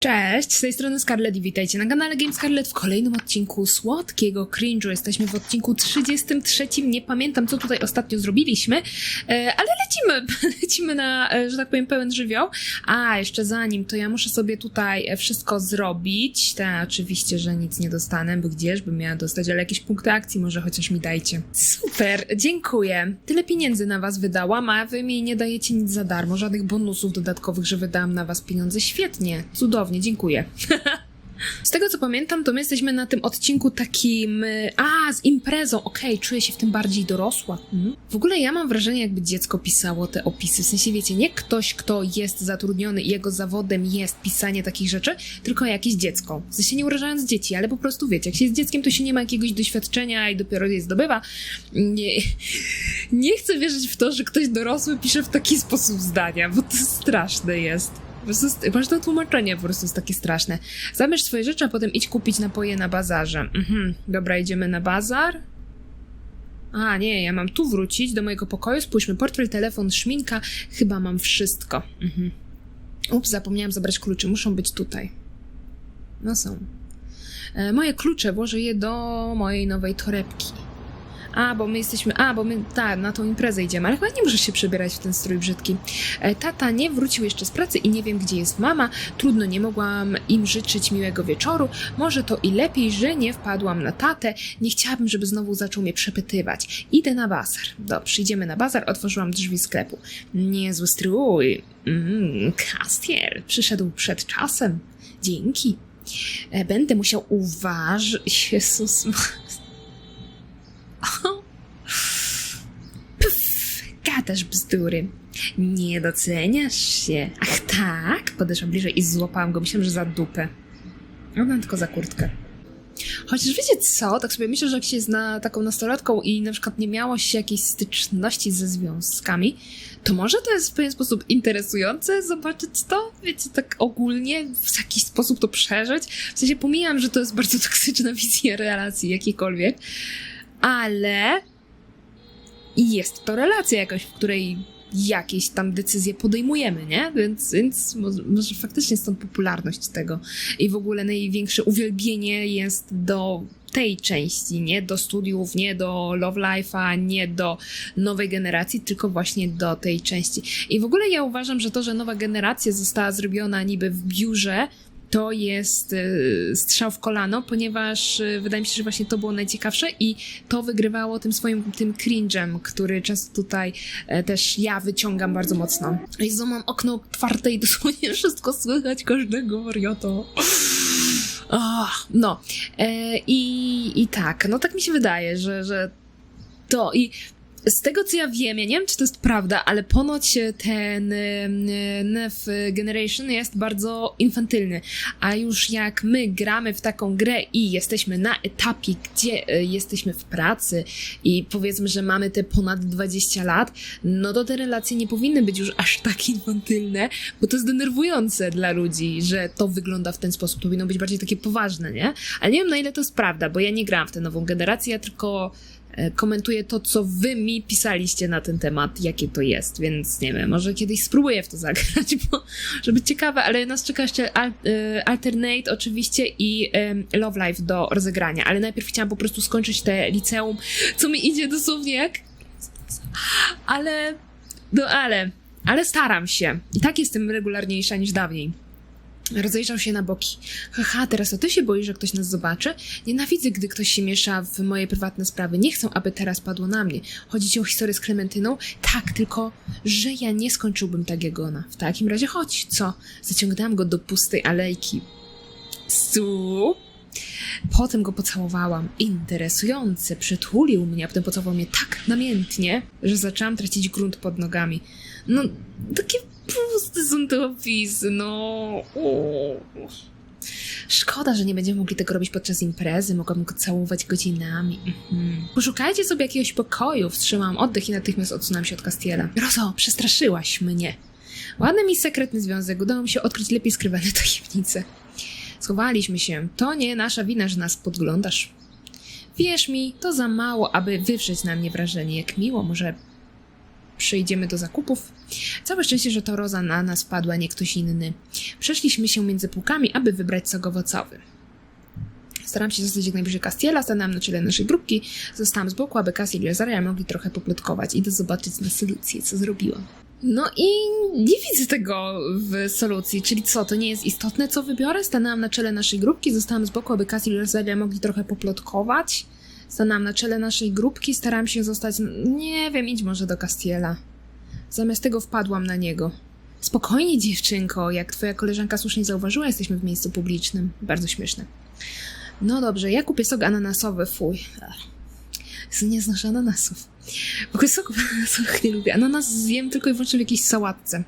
Cześć, z tej strony Scarlett i witajcie na kanale Game Scarlett w kolejnym odcinku Słodkiego Cringe'u. Jesteśmy w odcinku 33, nie pamiętam co tutaj ostatnio zrobiliśmy, e, ale lecimy, lecimy na, e, że tak powiem, pełen żywioł. A, jeszcze zanim, to ja muszę sobie tutaj e, wszystko zrobić. Ta, oczywiście, że nic nie dostanę, bo gdzież bym miała dostać, ale jakieś punkty akcji może chociaż mi dajcie. Super, dziękuję. Tyle pieniędzy na was wydałam, a wy mi nie dajecie nic za darmo, żadnych bonusów dodatkowych, że wydałam na was pieniądze. Świetnie, cudownie, dziękuję. Z tego co pamiętam, to my jesteśmy na tym odcinku takim. y, A, z imprezą. Okej, czuję się w tym bardziej dorosła. Mhm. W ogóle ja mam wrażenie, jakby dziecko pisało te opisy. W sensie, wiecie, nie ktoś, kto jest zatrudniony i jego zawodem jest pisanie takich rzeczy, tylko jakieś dziecko. W sensie nie urażając dzieci, ale po prostu wiecie, jak się jest dzieckiem, to się nie ma jakiegoś doświadczenia i dopiero je zdobywa. Nie, nie chcę wierzyć w to, że ktoś dorosły pisze w taki sposób zdania, bo to straszne jest. Masz to tłumaczenie po prostu jest takie straszne. Zabierz swoje rzeczy, a potem idź kupić napoje na bazarze. Mhm. Dobra, idziemy na bazar. A, nie, ja mam tu wrócić do mojego pokoju. Spójrzmy, portfel, telefon, szminka. Chyba mam wszystko. Mhm. Ups, zapomniałam zabrać kluczy. Muszą być tutaj. No są. E, moje klucze włożę je do mojej nowej torebki. A, bo my jesteśmy. A, bo my tak, na tą imprezę idziemy, ale chyba nie możesz się przebierać w ten strój brzydki. E, Tata nie wrócił jeszcze z pracy i nie wiem, gdzie jest mama. Trudno, nie mogłam im życzyć miłego wieczoru. Może to i lepiej, że nie wpadłam na tatę. Nie chciałabym, żeby znowu zaczął mnie przepytywać. Idę na bazar. Dobrze, idziemy na bazar. Otworzyłam drzwi sklepu. Niezły strój. Mm, Castiel przyszedł przed czasem. Dzięki. E, Będę musiał uważać. Jezus. Pff, gadasz bzdury. Nie doceniasz się. Ach tak? Podeszłam bliżej i złapałam go. Myślałam, że za dupę. Ona tylko za kurtkę. Chociaż wiecie co, tak sobie myślę, że jak się jest na taką nastolatką i na przykład nie miało się jakiejś styczności ze związkami, to może to jest w pewien sposób interesujące zobaczyć to, wiecie, tak ogólnie, w jakiś sposób to przeżyć. W sensie pomijam, że to jest bardzo toksyczna wizja relacji jakiejkolwiek, ale jest to relacja jakaś, w której jakieś tam decyzje podejmujemy, nie? Więc, więc może faktycznie stąd popularność tego. I w ogóle największe uwielbienie jest do tej części, nie do studiów, nie do love life'a, nie do nowej generacji, tylko właśnie do tej części. I w ogóle ja uważam, że to, że nowa generacja została zrobiona niby w biurze, to jest y, strzał w kolano, ponieważ y, wydaje mi się, że właśnie to było najciekawsze i to wygrywało tym swoim tym cringe'em, który często tutaj e, też ja wyciągam bardzo mocno. Jezu, mam okno otwarte i dosłownie wszystko słychać, każdego wariata. Ach, no. E, i, I tak, no tak mi się wydaje, że, że to i z tego co ja wiem, ja nie wiem czy to jest prawda, ale ponoć ten e, Nef Generation jest bardzo infantylny. A już jak my gramy w taką grę i jesteśmy na etapie, gdzie e, jesteśmy w pracy i powiedzmy, że mamy te ponad 20 lat, no to te relacje nie powinny być już aż tak infantylne, bo to jest denerwujące dla ludzi, że to wygląda w ten sposób. To powinno być bardziej takie poważne, nie? Ale nie wiem na ile to jest prawda, bo ja nie grałam w tę nową generację, ja tylko e, komentuję to, co wy mi pisaliście na ten temat, jakie to jest, więc nie wiem, może kiedyś spróbuję w to zagrać, bo, żeby ciekawe, ale nas czeka jeszcze e, Alternate oczywiście i Love Life do rozegrania, ale najpierw chciałam po prostu skończyć te liceum, co mi idzie dosłownie jak... Ale... No ale... Ale staram się. I tak jestem regularniejsza niż dawniej. Rozejrzał się na boki. Haha, teraz to ty się boisz, że ktoś nas zobaczy? Nienawidzę, gdy ktoś się miesza w moje prywatne sprawy. Nie chcę, aby teraz padło na mnie. Chodzi ci o historię z Klementyną? Tak, tylko, że ja nie skończyłbym tak jak ona. W takim razie chodź, co? Zaciągnęłam go do pustej alejki. Su? Potem go pocałowałam. Interesujące. Przytulił mnie, a potem pocałował mnie tak namiętnie, że zaczęłam tracić grunt pod nogami. No, takie puste są te opisy, no. O. Szkoda, że nie będziemy mogli tego robić podczas imprezy. Mogłabym go całować godzinami. Mhm. Poszukajcie sobie jakiegoś pokoju. Wstrzymałam oddech i natychmiast odsunęłam się od Castiela. Rozo, przestraszyłaś mnie. Ładny mi sekretny związek. Udało mi się odkryć lepiej skrywane tajemnice. Schowaliśmy się. To nie nasza wina, że nas podglądasz. Wierz mi, to za mało, aby wywrzeć na mnie wrażenie, jak miło może przejdziemy do zakupów. Całe szczęście, że to Roza na nas padła, nie ktoś inny. Przeszliśmy się między półkami, aby wybrać sok owocowy. Staram się zostać jak najbliżej Castiela, stanęłam na czele naszej grupki, zostałam z boku, aby Castiel i Rosaria mogli trochę poplotkować. Idę zobaczyć na solucję, co zrobiłam. No i nie widzę tego w solucji, czyli co, to nie jest istotne, co wybiorę? Stanęłam na czele naszej grupki, zostałam z boku, aby Castiel i Rosaria mogli trochę poplotkować. Stanęłam na czele naszej grupki, starałam się zostać, nie wiem, idź może do Castiela. Zamiast tego wpadłam na niego. Spokojnie, dziewczynko, jak twoja koleżanka słusznie zauważyła, jesteśmy w miejscu publicznym. Bardzo śmieszne. No dobrze, ja kupię sok ananasowy, fuj. Nie znoszę ananasów. W ogóle ananasowych nie lubię. Ananas zjem tylko i wyłącznie w jakiejś sałatce.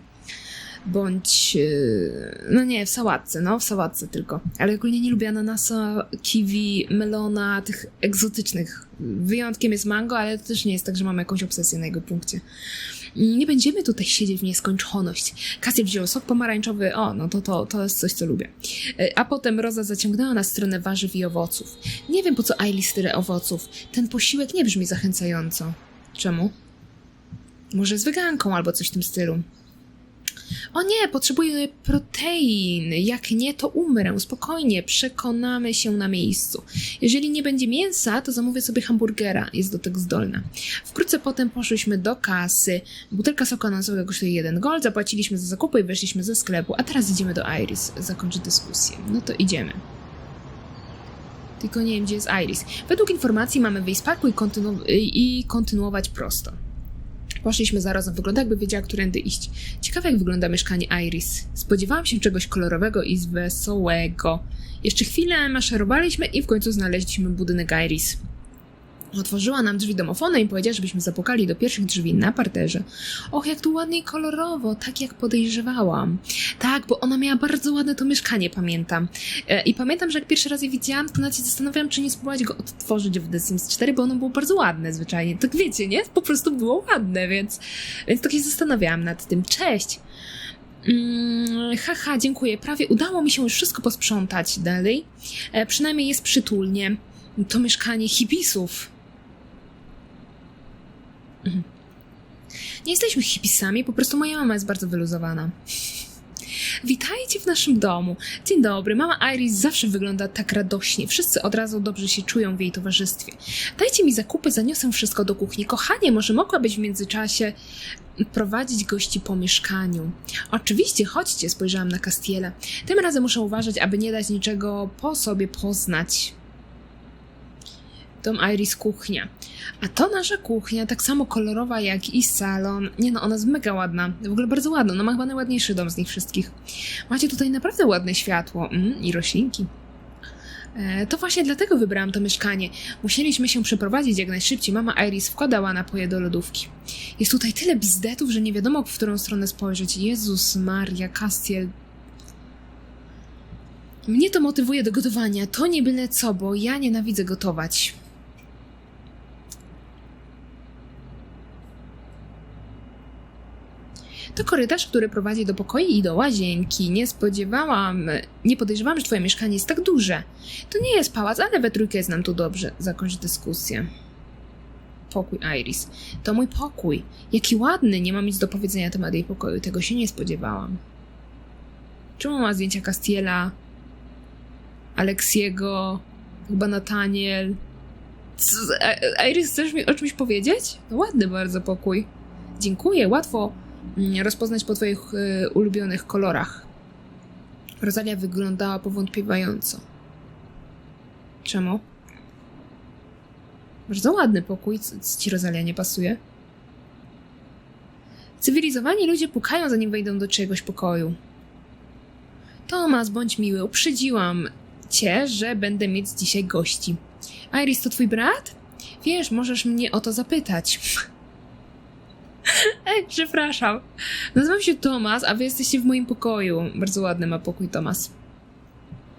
Bądź... yy, No nie, w sałatce, no, w sałatce tylko. Ale ogólnie nie lubię ananasa, kiwi, melona, tych egzotycznych. Wyjątkiem jest mango, ale to też nie jest tak, że mam jakąś obsesję na jego punkcie. Nie będziemy tutaj siedzieć w nieskończoność. Kasję wziął sok pomarańczowy, o, no to, to, to jest coś, co lubię. E, A potem Roza zaciągnęła na stronę warzyw i owoców. Nie wiem, po co Ailis tyle owoców. Ten posiłek nie brzmi zachęcająco. Czemu? Może z weganką albo coś w tym stylu. O nie, potrzebuję protein. Jak nie, to umrę. Spokojnie, przekonamy się na miejscu. Jeżeli nie będzie mięsa, to zamówię sobie hamburgera. Jest do tego zdolna. Wkrótce potem poszliśmy do kasy. Butelka soku ananasowego kosztuje 1 gold. Zapłaciliśmy za zakupy i wyszliśmy ze sklepu. A teraz idziemy do Iris zakończyć dyskusję. No to idziemy. Tylko nie wiem, gdzie jest Iris. Według informacji mamy wyjść z parku i, kontynu- i kontynuować prosto. Poszliśmy zarazem, wygląda jakby wiedziała, którędy iść. Ciekawe jak wygląda mieszkanie Iris. Spodziewałam się czegoś kolorowego i wesołego. Jeszcze chwilę maszerowaliśmy i w końcu znaleźliśmy budynek Iris. Otworzyła nam drzwi domofonu i powiedziała, żebyśmy zapukali do pierwszych drzwi na parterze. Och, jak tu ładnie i kolorowo, tak jak podejrzewałam. Tak, bo ona miała bardzo ładne to mieszkanie, pamiętam. E, I pamiętam, że jak pierwszy raz je widziałam, to nawet się zastanawiałam, czy nie spróbować go odtworzyć w The Sims 4, bo ono było bardzo ładne zwyczajnie. Tak wiecie, nie? Po prostu było ładne, więc, więc tak się zastanawiałam nad tym. Cześć! Mm, haha, dziękuję. Prawie udało mi się już wszystko posprzątać dalej. E, przynajmniej jest przytulnie. To mieszkanie hipisów. Mhm. Nie jesteśmy hipisami, po prostu moja mama jest bardzo wyluzowana. Witajcie w naszym domu. Dzień dobry, mama Iris zawsze wygląda tak radośnie. Wszyscy od razu dobrze się czują w jej towarzystwie. Dajcie mi zakupy, zaniosę wszystko do kuchni. Kochanie, może mogłabyś w międzyczasie prowadzić gości po mieszkaniu. Oczywiście, chodźcie, spojrzałam na Castiela. Tym razem muszę uważać, aby nie dać niczego po sobie poznać. Dom Iris kuchnia. A to nasza kuchnia, tak samo kolorowa jak i salon. Nie no, ona jest mega ładna. W ogóle bardzo ładna. No ma chyba najładniejszy dom z nich wszystkich. Macie tutaj naprawdę ładne światło. Mm, I roślinki. E, to właśnie dlatego wybrałam to mieszkanie. Musieliśmy się przeprowadzić jak najszybciej. Mama Iris wkładała napoje do lodówki. Jest tutaj tyle bzdetów, że nie wiadomo, w którą stronę spojrzeć. Jezus Maria, Castiel. Mnie to motywuje do gotowania. To nie byle co, bo ja nienawidzę gotować. To korytarz, który prowadzi do pokoi i do łazienki. Nie spodziewałam, nie podejrzewałam, że twoje mieszkanie jest tak duże. To nie jest pałac, ale we trójkę znam tu dobrze. Zakończ dyskusję. Pokój Iris. To mój pokój. Jaki ładny, nie mam nic do powiedzenia na temat jej pokoju. Tego się nie spodziewałam. Czemu ma zdjęcia Castiela, Aleksiego, chyba Nataniel? Co, a- Iris, chcesz mi o czymś powiedzieć? No ładny bardzo pokój. Dziękuję, łatwo rozpoznać po twoich y, ulubionych kolorach. Rosalia wyglądała powątpiewająco. Czemu? Bardzo ładny pokój. Co ci Rosalia nie pasuje? Cywilizowani ludzie pukają, zanim wejdą do czyjegoś pokoju. Tomas, bądź miły, uprzedziłam cię, że będę mieć dzisiaj gości. Iris, to twój brat? Wiesz, możesz mnie o to zapytać. Ej, przepraszam. Nazywam się Tomas, a wy jesteście w moim pokoju. Bardzo ładny ma pokój Tomas.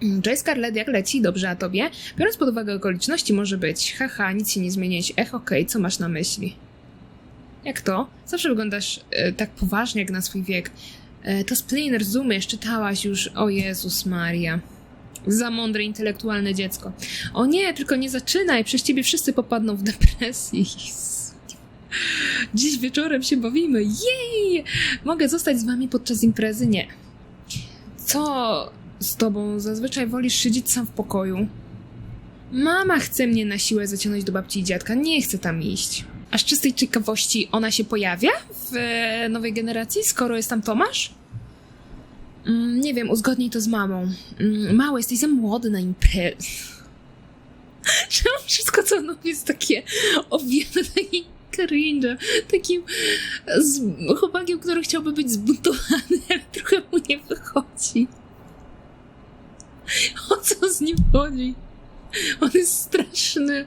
Mm, Cześć Scarlett, jak leci? Dobrze, a tobie? Biorąc pod uwagę okoliczności, może być. Haha, nic się nie zmieniłeś. Ech, okej, co masz na myśli? Jak to? Zawsze wyglądasz e, tak poważnie jak na swój wiek. E, to Splin, rozumiesz, czytałaś już. O Jezus Maria. Za mądre, intelektualne dziecko. O nie, tylko nie zaczynaj, przez ciebie wszyscy popadną w depresję. Dziś wieczorem się bawimy. Jej! Mogę zostać z wami podczas imprezy? Nie. Co z tobą? Zazwyczaj wolisz siedzieć sam w pokoju. Mama chce mnie na siłę zaciągnąć do babci i dziadka. Nie chcę tam iść. A z czystej ciekawości ona się pojawia w e, nowej generacji, skoro jest tam Tomasz? Mm, nie wiem, uzgodnij to z mamą. Mm, mały, jesteś za młody na imprezę. Czemu wszystko, co on jest takie owiane cringe, takim z, chłopakiem, który chciałby być zbuntowany, ale trochę mu nie wychodzi. O co z nim chodzi? On jest straszny.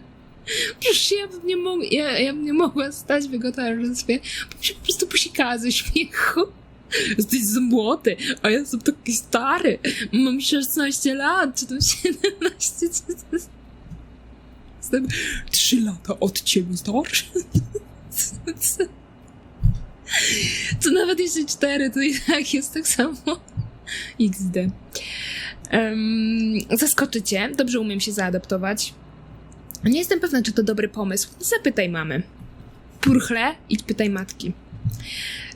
Przecież ja bym nie, mog- ja, ja bym nie mogła stać w jego towarzystwie, bo się po prostu posikała ze śmiechu. Jesteś za młody, a ja jestem taki stary. Mam 16 lat, czy tam 17, czy to jest... Jestem 3 lata od ciebie starszy. To nawet jeszcze 4, to i tak jest tak samo. XD. Um, zaskoczycie, dobrze umiem się zaadaptować. Nie jestem pewna, czy to dobry pomysł. Zapytaj mamy. Purchle, idź pytaj matki.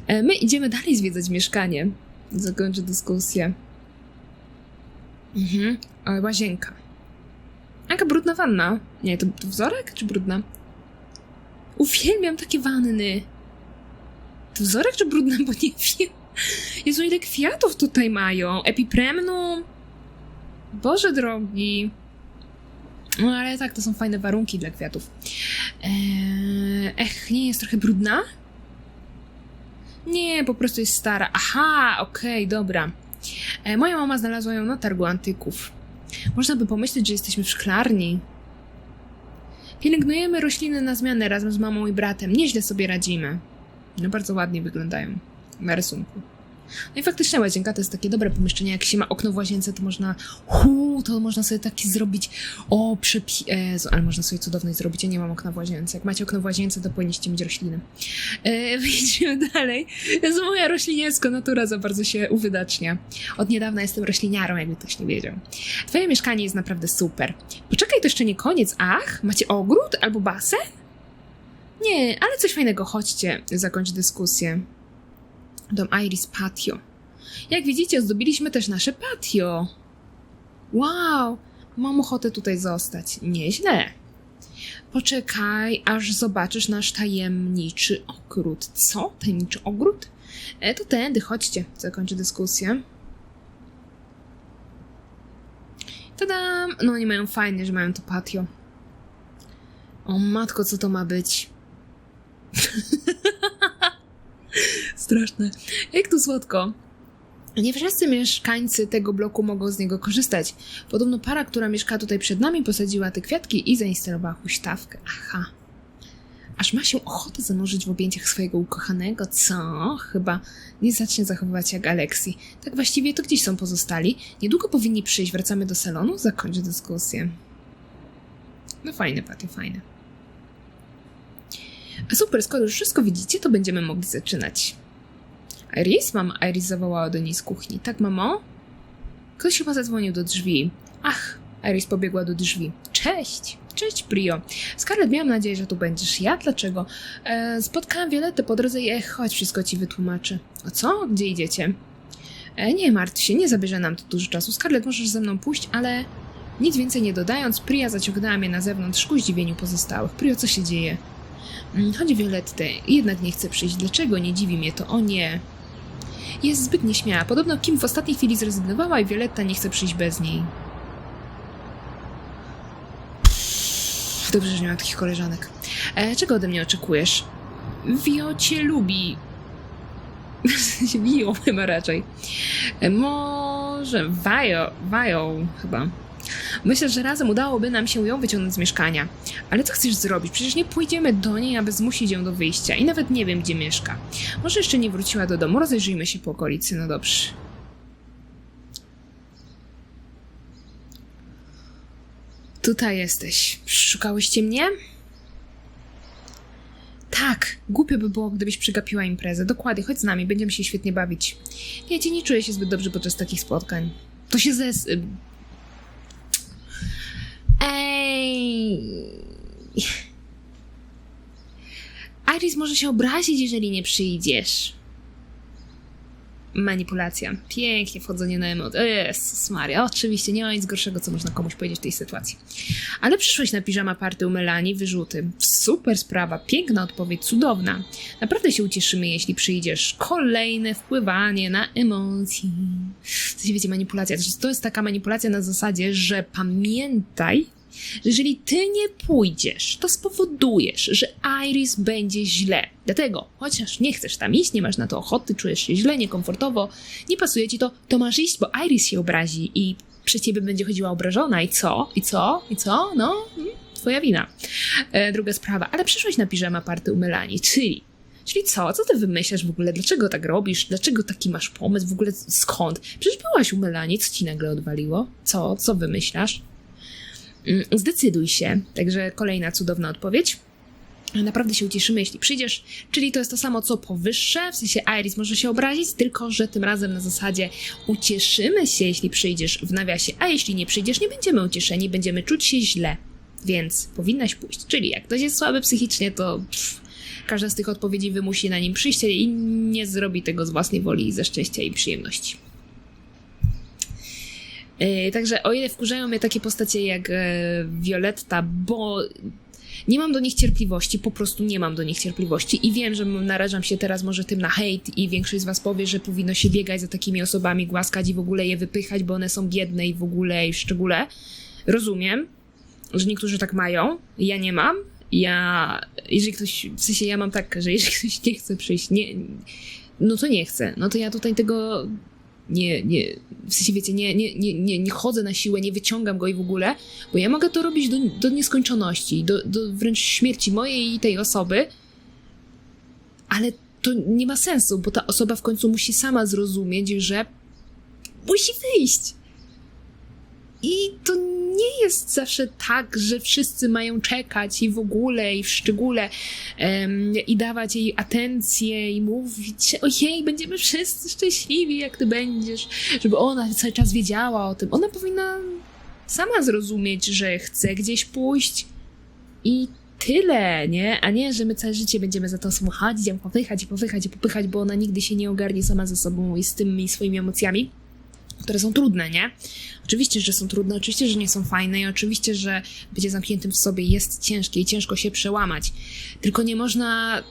E, My idziemy dalej zwiedzać mieszkanie. Zakończę dyskusję. Mhm. Łazienka. Jaka brudna wanna. Nie, to, to wzorek czy brudna? Uwielbiam takie wanny. To wzorek czy brudna, bo nie wiem. Jezu, ile kwiatów tutaj mają. Epipremnum. Boże drogi. No ale tak, to są fajne warunki dla kwiatów. Eee, ech, nie jest trochę brudna? Nie, po prostu jest stara. Aha, okej, dobra. E, moja mama znalazła ją na targu antyków. Można by pomyśleć, że jesteśmy w szklarni. Pielęgnujemy rośliny na zmianę razem z mamą i bratem. Nieźle sobie radzimy. No bardzo ładnie wyglądają na rysunku. No i faktycznie łazienka to jest takie dobre pomieszczenie. Jak się ma okno w łazience, to można. Hu, to można sobie taki zrobić. O, przepi... Jezu, ale można sobie cudowność zrobić. Ja nie mam okna w łazience. Jak macie okno w łazience, to powinniście mieć rośliny. E, dalej. Jezu, moja rośliniarska natura za bardzo się uwydacznia. Od niedawna jestem rośliniarą, jakby ktoś nie wiedział. Twoje mieszkanie jest naprawdę super. Poczekaj, to jeszcze nie koniec. Ach, macie ogród albo basen? Nie, ale coś fajnego. Chodźcie, zakończ dyskusję. Dom Iris Patio. Jak widzicie, ozdobiliśmy też nasze patio. Wow, mam ochotę tutaj zostać. Nieźle. Poczekaj, aż zobaczysz nasz tajemniczy ogród. Co? Tajemniczy ogród? E, to tędy, chodźcie, zakończę dyskusję. Tadam! No oni mają fajnie, że mają to patio. O matko, co to ma być? Straszne. Jak tu słodko. Nie wszyscy mieszkańcy tego bloku mogą z niego korzystać. Podobno para, która mieszka tutaj przed nami, posadziła te kwiatki i zainstalowała huśtawkę. Aha. Aż ma się ochotę zanurzyć w objęciach swojego ukochanego, co? Chyba nie zacznie zachowywać jak Aleksji. Tak właściwie to gdzieś są pozostali. Niedługo powinni przyjść. Wracamy do salonu? Zakończę dyskusję. No fajne, Paty, fajne. A super, skoro już wszystko widzicie, to będziemy mogli zaczynać. Iris? Mama Iris zawołała do niej z kuchni. Tak, mamo? Ktoś chyba zadzwonił do drzwi. Ach, Iris pobiegła do drzwi. Cześć! Cześć, Brio. Scarlett, miałam nadzieję, że tu będziesz. Ja? Dlaczego? E, spotkałam Violettę po drodze i ech, chodź, wszystko ci wytłumaczę. O co? Gdzie idziecie? E, nie martw się, nie zabierze nam to dużo czasu. Scarlett, możesz ze mną pójść, ale... Nic więcej nie dodając, Priya zaciągnęła mnie na zewnątrz ku zdziwieniu pozostałych. Prio, co się dzieje? Mm, Chodzi Violettę. Jednak nie chce przyjść. Dlaczego? Nie dziwi mnie to. O nie. Jest zbyt nieśmiała. Podobno Kim w ostatniej chwili zrezygnowała i Violetta nie chce przyjść bez niej. Dobrze, że nie mam takich koleżanek. E, czego ode mnie oczekujesz? Wio cię lubi. Wio chyba raczej. E, może Wajo, Wajo chyba. Myślę, że razem udałoby nam się ją wyciągnąć z mieszkania. Ale co chcesz zrobić? Przecież nie pójdziemy do niej, aby zmusić ją do wyjścia. I nawet nie wiem, gdzie mieszka. Może jeszcze nie wróciła do domu. Rozejrzyjmy się po okolicy. No dobrze. Tutaj jesteś. Szukałyście mnie? Tak, głupio by było, gdybyś przegapiła imprezę. Dokładnie, chodź z nami, będziemy się świetnie bawić. Wiecie, nie czuję się zbyt dobrze podczas takich spotkań. To się zes... Iris może się obrazić, jeżeli nie przyjdziesz. Manipulacja. Pięknie wchodzenie na emocje. Jezus Maria, oczywiście nie ma nic gorszego, co można komuś powiedzieć w tej sytuacji. Ale przyszłeś na piżama party u Melanie, wyrzuty. Super sprawa, piękna odpowiedź, cudowna. Naprawdę się ucieszymy, jeśli przyjdziesz. Kolejne wpływanie na emocje. W sensie, wiecie, manipulacja. To jest taka manipulacja na zasadzie, że pamiętaj, jeżeli ty nie pójdziesz, to spowodujesz, że Iris będzie źle. Dlatego, chociaż nie chcesz tam iść, nie masz na to ochoty, czujesz się źle, niekomfortowo, nie pasuje ci to, to masz iść, bo Iris się obrazi i przy ciebie będzie chodziła obrażona. I co? I co? I co? No, mm, twoja wina. E, druga sprawa, ale przyszłeś na piżama party u Melanie, czyli Czyli co? Co ty wymyślasz w ogóle? Dlaczego tak robisz? Dlaczego taki masz pomysł? W ogóle skąd? Przecież byłaś u Melanie, co ci nagle odwaliło? Co? Co wymyślasz? Mm, Zdecyduj się. Także kolejna cudowna odpowiedź. Naprawdę się ucieszymy, jeśli przyjdziesz. Czyli to jest to samo, co powyższe, w sensie Iris może się obrazić, tylko że tym razem na zasadzie ucieszymy się, jeśli przyjdziesz w nawiasie, a jeśli nie przyjdziesz, nie będziemy ucieszeni, będziemy czuć się źle. Więc powinnaś pójść. Czyli jak ktoś jest słaby psychicznie, to pff, każda z tych odpowiedzi wymusi na nim przyjście i nie zrobi tego z własnej woli, ze szczęścia i przyjemności. Yy, Także o ile wkurzają mnie takie postacie jak e, Violetta, bo nie mam do nich cierpliwości, po prostu nie mam do nich cierpliwości i wiem, że narażam się teraz może tym na hejt i większość z was powie, że powinno się biegać za takimi osobami, głaskać i w ogóle je wypychać, bo one są biedne i w ogóle i w szczególe. Rozumiem, że niektórzy tak mają, ja nie mam. Ja, jeżeli ktoś, w sensie ja mam tak, że jeżeli ktoś nie chce przyjść, nie, no to nie chce. No to ja tutaj tego nie, nie, w sensie wiecie, nie, nie, nie, nie, nie chodzę na siłę, nie wyciągam go i w ogóle, bo ja mogę to robić do, do nieskończoności, do, do wręcz śmierci mojej i tej osoby, ale to nie ma sensu, bo ta osoba w końcu musi sama zrozumieć, że musi wyjść. I to nie jest zawsze tak, że wszyscy mają czekać i w ogóle, i w szczególe em, i dawać jej atencję i mówić, ojej, będziemy wszyscy szczęśliwi, jak ty będziesz, żeby ona cały czas wiedziała o tym. Ona powinna sama zrozumieć, że chce gdzieś pójść i tyle, nie? A nie, że my całe życie będziemy za tą osobą chodzić, popychać i popychać i popychać, bo ona nigdy się nie ogarnie sama ze sobą i z tymi swoimi emocjami które są trudne, nie? Oczywiście, że są trudne, oczywiście, że nie są fajne i oczywiście, że bycie zamkniętym w sobie jest ciężkie i ciężko się przełamać. Tylko nie można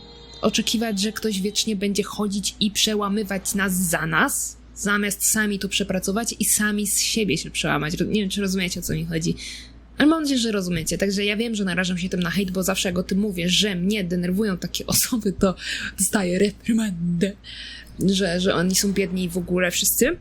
oczekiwać, że ktoś wiecznie będzie chodzić i przełamywać nas za nas, zamiast sami to przepracować i sami z siebie się przełamać. Nie wiem, czy rozumiecie, o co mi chodzi. Ale mam nadzieję, że rozumiecie. Także ja wiem, że narażam się tym na hejt, bo zawsze jak o tym mówię, że mnie denerwują takie osoby, to dostaję reprymandę, że, że oni są biedni w ogóle wszyscy.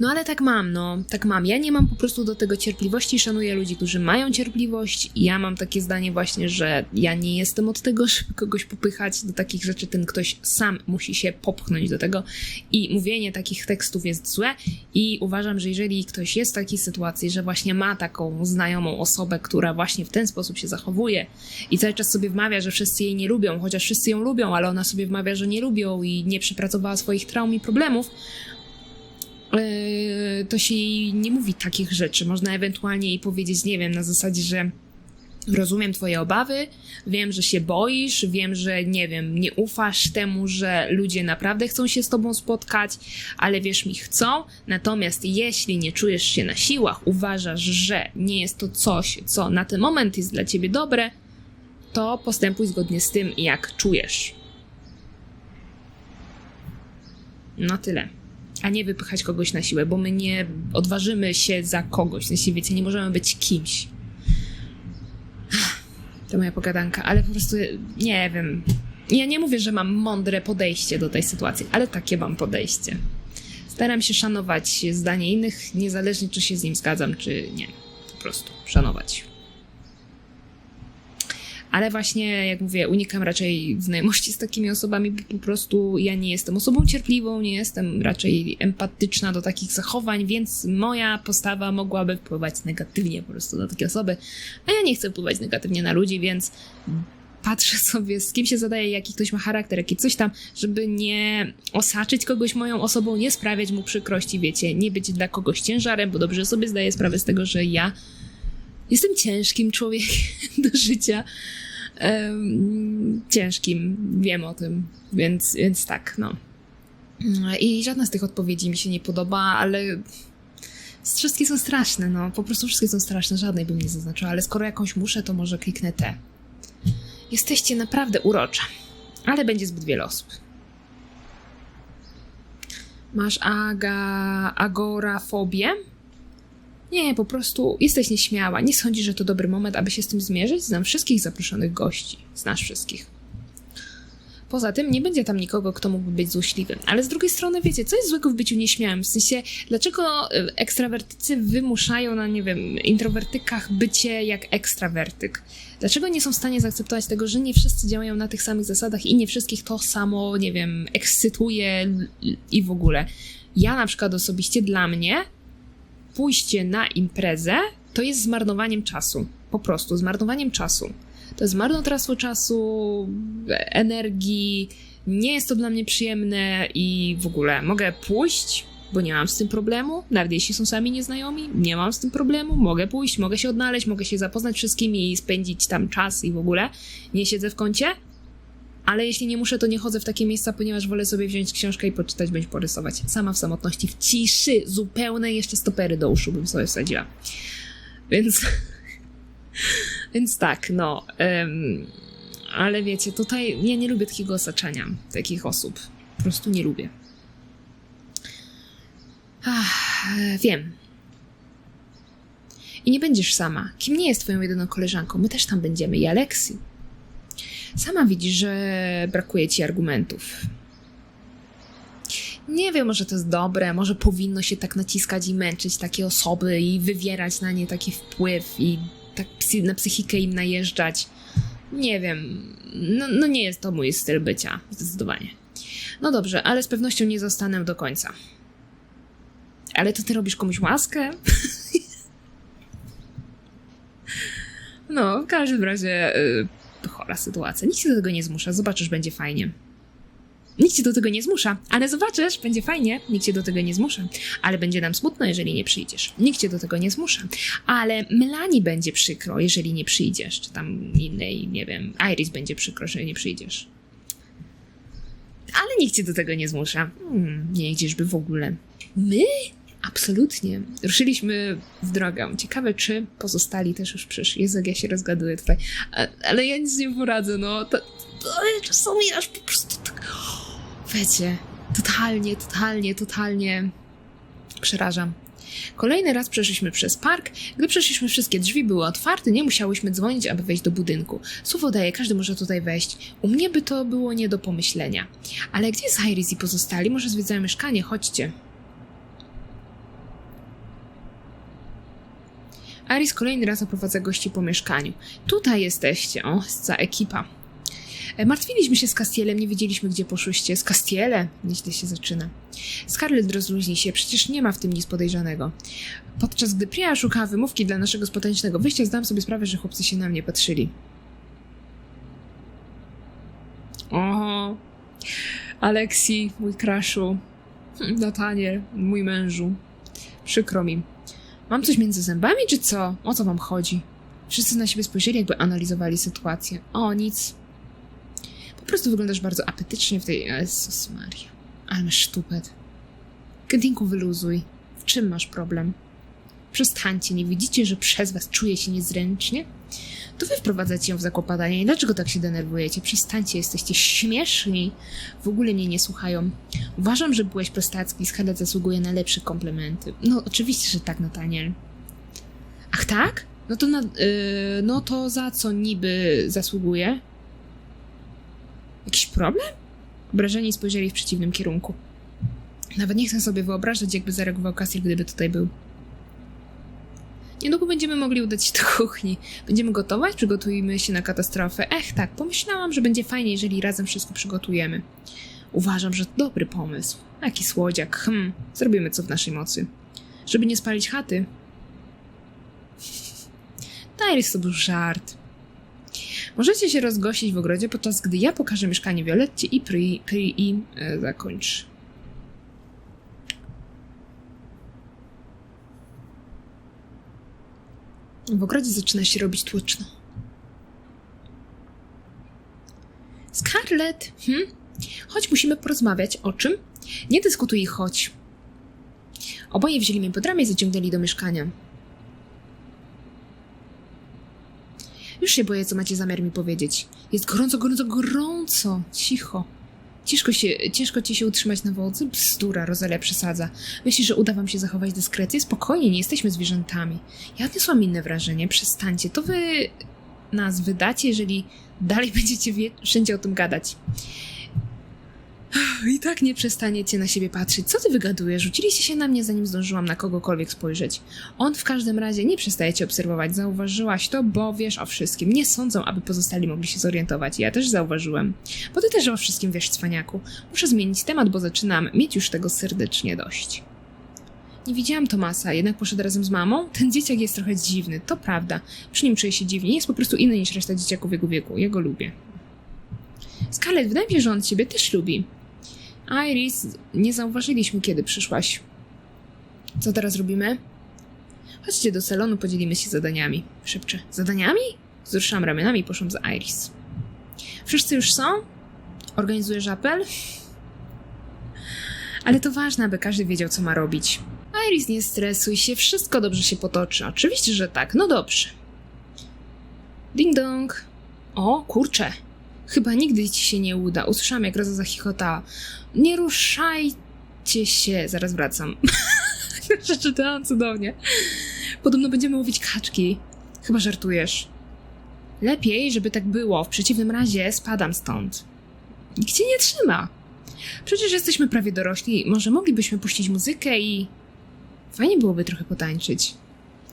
No ale tak mam, no, tak mam. Ja nie mam po prostu do tego cierpliwości, szanuję ludzi, którzy mają cierpliwość. Ja mam takie zdanie właśnie, że ja nie jestem od tego, żeby kogoś popychać do takich rzeczy, ten ktoś sam musi się popchnąć do tego. I mówienie takich tekstów jest złe. I uważam, że jeżeli ktoś jest w takiej sytuacji, że właśnie ma taką znajomą osobę, która właśnie w ten sposób się zachowuje i cały czas sobie wmawia, że wszyscy jej nie lubią, chociaż wszyscy ją lubią, ale ona sobie wmawia, że nie lubią i nie przepracowała swoich traum i problemów, to się jej nie mówi takich rzeczy. Można ewentualnie jej powiedzieć, nie wiem, na zasadzie, że rozumiem twoje obawy, wiem, że się boisz, wiem, że nie wiem, nie ufasz temu, że ludzie naprawdę chcą się z tobą spotkać, ale wiesz mi chcą. Natomiast jeśli nie czujesz się na siłach, uważasz, że nie jest to coś, co na ten moment jest dla ciebie dobre, to postępuj zgodnie z tym, jak czujesz. No tyle a nie wypychać kogoś na siłę, bo my nie odważymy się za kogoś. W sensie, wiecie, nie możemy być kimś. To moja pogadanka, ale po prostu nie wiem. Ja nie mówię, że mam mądre podejście do tej sytuacji, ale takie mam podejście. Staram się szanować zdanie innych, niezależnie czy się z nim zgadzam, czy nie. Po prostu szanować ale właśnie, jak mówię, unikam raczej znajomości z takimi osobami, bo po prostu ja nie jestem osobą cierpliwą, nie jestem raczej empatyczna do takich zachowań, więc moja postawa mogłaby wpływać negatywnie po prostu na takie osoby, a ja nie chcę wpływać negatywnie na ludzi, więc patrzę sobie, z kim się zadaje, jaki ktoś ma charakter, jaki coś tam, żeby nie osaczyć kogoś moją osobą, nie sprawiać mu przykrości, wiecie, nie być dla kogoś ciężarem, bo dobrze sobie zdaję sprawę z tego, że ja jestem ciężkim człowiekiem do życia, ciężkim, wiem o tym, więc, więc tak, no. I żadna z tych odpowiedzi mi się nie podoba, ale wszystkie są straszne, no. Po prostu wszystkie są straszne, żadnej bym nie zaznaczyła, ale skoro jakąś muszę, to może kliknę te. Jesteście naprawdę urocza, ale będzie zbyt wiele osób. Masz aga... agorafobię? Nie, po prostu jesteś nieśmiała. Nie sądzisz, że to dobry moment, aby się z tym zmierzyć? Znam wszystkich zaproszonych gości. Znasz wszystkich. Poza tym nie będzie tam nikogo, kto mógłby być złośliwy. Ale z drugiej strony, wiecie, co jest złego w byciu nieśmiałym? W sensie, dlaczego y, ekstrawertycy wymuszają na, nie wiem, introwertykach bycie jak ekstrawertyk? Dlaczego nie są w stanie zaakceptować tego, że nie wszyscy działają na tych samych zasadach i nie wszystkich to samo, nie wiem, ekscytuje i w ogóle? Ja na przykład osobiście dla mnie pójście na imprezę to jest zmarnowaniem czasu. Po prostu zmarnowaniem czasu. To jest marnotrawstwo czasu, energii, nie jest to dla mnie przyjemne i w ogóle mogę pójść, bo nie mam z tym problemu, nawet jeśli są sami nieznajomi, nie mam z tym problemu, mogę pójść, mogę się odnaleźć, mogę się zapoznać wszystkimi i spędzić tam czas i w ogóle, nie siedzę w kącie, ale jeśli nie muszę, to nie chodzę w takie miejsca, ponieważ wolę sobie wziąć książkę i poczytać bądź porysować. Sama w samotności, w ciszy, zupełne jeszcze stopery do uszu bym sobie wsadziła. Więc... Więc tak, no. Um, ale wiecie, tutaj ja nie lubię takiego osaczania takich osób. Po prostu nie lubię. Ach, wiem. I nie będziesz sama. Kim nie jest twoją jedyną koleżanką? My też tam będziemy. I Aleksy. Sama widzisz, że brakuje ci argumentów. Nie wiem, może to jest dobre, może powinno się tak naciskać i męczyć takie osoby i wywierać na nie taki wpływ i tak na psychikę im najeżdżać. Nie wiem. No, no nie jest to mój styl bycia, zdecydowanie. No dobrze, ale z pewnością nie zostanę do końca. Ale to ty robisz komuś łaskę? no, w każdym razie yy, chora sytuacja. Nikt się do tego nie zmusza, zobaczysz, będzie fajnie. Nikt cię do tego nie zmusza, ale zobaczysz, będzie fajnie. Nikt cię do tego nie zmusza, ale będzie nam smutno, jeżeli nie przyjdziesz. Nikt cię do tego nie zmusza, ale Melanie będzie przykro, jeżeli nie przyjdziesz, czy tam innej, nie wiem, Iris będzie przykro, jeżeli nie przyjdziesz. Ale nikt cię do tego nie zmusza. Hmm, nie idzieszby w ogóle. My? Absolutnie. Ruszyliśmy w drogę. Ciekawe, czy pozostali też już przyszli. Jezu, ja się rozgaduję tutaj. Ale ja nic nie poradzę, no. To, to czasami aż po prostu tak Wiecie, totalnie, totalnie, totalnie przerażam. Kolejny raz przeszliśmy przez park. Gdy przeszliśmy wszystkie drzwi były otwarte, nie musiałyśmy dzwonić, aby wejść do budynku. Słowo daje, każdy może tutaj wejść. U mnie by to było nie do pomyślenia. Ale gdzie jest Iris i pozostali? Może zwiedzają mieszkanie? Chodźcie. Iris kolejny raz oprowadza gości po mieszkaniu. Tutaj jesteście, o, cała ekipa. E, martwiliśmy się z Castielem, nie wiedzieliśmy, gdzie poszłyście. Z Castiele? Nieźle się zaczyna. Scarlett rozluźni się, przecież nie ma w tym nic podejrzanego. Podczas gdy Priya szukała wymówki dla naszego spontanicznego wyjścia, zdałam sobie sprawę, że chłopcy się na mnie patrzyli. Oho. Aleksi, mój kraszu. Hm, Nataniel, mój mężu. Przykro mi. Mam coś między zębami, czy co? O co wam chodzi? Wszyscy na siebie spojrzeli, jakby analizowali sytuację. O, nic. Po prostu wyglądasz bardzo apetycznie w tej... Jezus Maria. Ale masz sztupet. Kentinku, wyluzuj. W czym masz problem? Przestańcie, nie widzicie, że przez was czuję się niezręcznie? To wy wprowadzacie ją w zakłopotanie i dlaczego tak się denerwujecie? Przestańcie, jesteście śmieszni. W ogóle mnie nie słuchają. Uważam, że byłeś prostacki, Scarlett zasługuje na lepsze komplementy. No, oczywiście, że tak, Nataniel. Ach tak? No to, na, yy, no to za co niby zasługuje? Jakiś problem? Obrażeni spojrzeli w przeciwnym kierunku. Nawet nie chcę sobie wyobrażać, jakby zareagował Cassiel, gdyby tutaj był. Niedługo będziemy mogli udać się do kuchni. Będziemy gotować? Przygotujmy się na katastrofę. Ech, tak, pomyślałam, że będzie fajnie, jeżeli razem wszystko przygotujemy. Uważam, że to dobry pomysł. Jaki słodziak. Hm, zrobimy co w naszej mocy. Żeby nie spalić chaty. Dajesz to był żart. Możecie się rozgościć w ogrodzie, podczas gdy ja pokażę mieszkanie Violetcie i Pri, Pri i e, zakończ. W ogrodzie zaczyna się robić tłoczno. Scarlett, hm? Chodź, musimy porozmawiać. O czym? Nie dyskutuj i chodź. Oboje wzięli mnie pod ramię i zaciągnęli do mieszkania. Już się boję, co macie zamiar mi powiedzieć. Jest gorąco, gorąco, gorąco. Cicho. Ciężko, się, ciężko ci się utrzymać na wodzy? Bzdura, Rosalia przesadza. Myślisz, że uda wam się zachować dyskrecję? Spokojnie, nie jesteśmy zwierzętami. Ja odniosłam inne wrażenie. Przestańcie. To wy nas wydacie, jeżeli dalej będziecie wszędzie o tym gadać. I tak nie przestaniecie na siebie patrzeć. Co ty wygadujesz? Rzuciliście się na mnie, zanim zdążyłam na kogokolwiek spojrzeć. On w każdym razie nie przestaje cię obserwować. Zauważyłaś to, bo wiesz o wszystkim. Nie sądzą, aby pozostali mogli się zorientować. Ja też zauważyłem. Bo ty też o wszystkim wiesz, cwaniaku. Muszę zmienić temat, bo zaczynam mieć już tego serdecznie dość. Nie widziałam Tomasa, jednak poszedł razem z mamą. Ten dzieciak jest trochę dziwny, to prawda. Przy nim czuję się dziwnie. Jest po prostu inny niż reszta dzieciaków jego wieku. Ja go lubię. Scarlett, wydaje mi się, że on ciebie też lubi. Iris, nie zauważyliśmy, kiedy przyszłaś. Co teraz robimy? Chodźcie do salonu, podzielimy się zadaniami. Szepczę. Zadaniami? Wzruszam ramionami i poszłam za Iris. Wszyscy już są? Organizujesz apel? Ale to ważne, aby każdy wiedział, co ma robić. Iris, nie stresuj się, wszystko dobrze się potoczy. Oczywiście, że tak. No dobrze. Ding dong. O, kurczę. Chyba nigdy ci się nie uda. Usłyszałam, jak Roza zachichotała. Nie ruszajcie się. Zaraz wracam. Przeczytałam cudownie. Podobno będziemy łowić kaczki. Chyba żartujesz. Lepiej, żeby tak było. W przeciwnym razie spadam stąd. Nikt cię nie trzyma. Przecież jesteśmy prawie dorośli. Może moglibyśmy puścić muzykę i... Fajnie byłoby trochę potańczyć.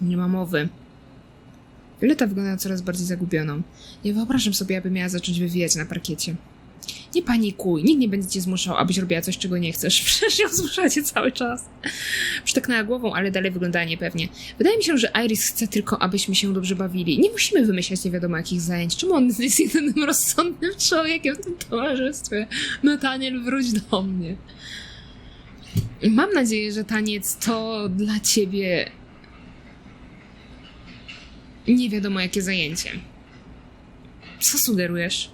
Nie ma mowy. Violeta wygląda coraz bardziej zagubioną. Nie wyobrażam sobie, aby miała zacząć wywijać na parkiecie. Nie panikuj, nikt nie będzie cię zmuszał, abyś robiła coś, czego nie chcesz. Przecież ją zmuszacie cały czas. Przytaknęła głową, ale dalej wyglądała niepewnie. Wydaje mi się, że Iris chce tylko, abyśmy się dobrze bawili. Nie musimy wymyślać nie wiadomo jakich zajęć. Czemu on jest jedynym rozsądnym człowiekiem w tym towarzystwie? Nathaniel, wróć do mnie. Mam nadzieję, że taniec to dla ciebie nie wiadomo jakie zajęcie. Co sugerujesz?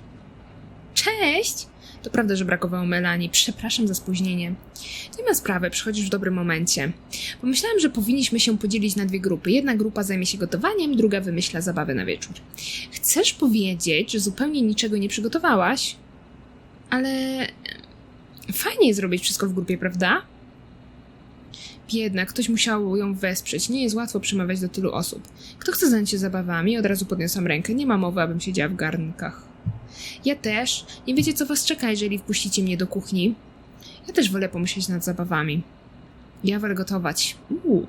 Cześć! To prawda, że brakowało Melanie. Przepraszam za spóźnienie. Nie ma sprawy, przychodzisz w dobrym momencie. Pomyślałam, że powinniśmy się podzielić na dwie grupy. Jedna grupa zajmie się gotowaniem, druga wymyśla zabawę na wieczór. Chcesz powiedzieć, że zupełnie niczego nie przygotowałaś? Ale fajnie jest zrobić wszystko w grupie, prawda? Biedna, ktoś musiał ją wesprzeć. Nie jest łatwo przemawiać do tylu osób. Kto chce zająć się zabawami? Od razu podniosłam rękę. Nie ma mowy, abym siedziała w garnkach. Ja też. Nie wiecie, co was czeka, jeżeli wpuścicie mnie do kuchni. Ja też wolę pomyśleć nad zabawami. Ja wolę gotować. Uuu.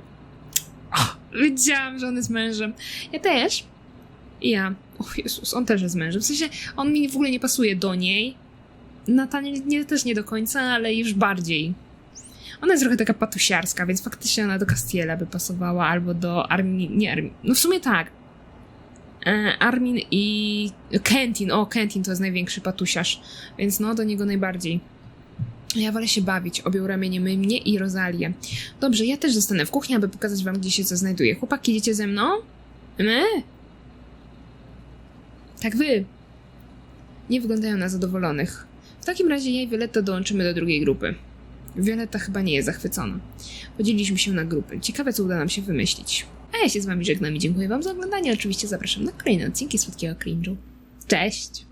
Oh, wiedziałam, że on jest mężem. Ja też. I ja. O Jezus, on też jest mężem. W sensie, on mi w ogóle nie pasuje do niej. Natanie nie, też nie do końca, ale już bardziej. Ona jest trochę taka patusiarska, więc faktycznie ona do Castiela by pasowała, albo do Armin... Nie, Armin... No w sumie tak. E, Armin i Kentin. O, Kentin to jest największy patusiarz, więc no, do niego najbardziej. Ja wolę się bawić. Objął ramieniem mnie i Rozalię. Dobrze, ja też zostanę w kuchni, aby pokazać wam, gdzie się co znajduje. Chłopaki, idziecie ze mną? My? Tak wy. Nie wyglądają na zadowolonych. W takim razie ja i Violetta dołączymy do drugiej grupy. Violeta chyba nie jest zachwycona. Podzieliliśmy się na grupy. Ciekawe, co uda nam się wymyślić. A ja się z wami żegnam i dziękuję wam za oglądanie. Oczywiście zapraszam na kolejne odcinki Słodkiego Cringe'u. Cześć!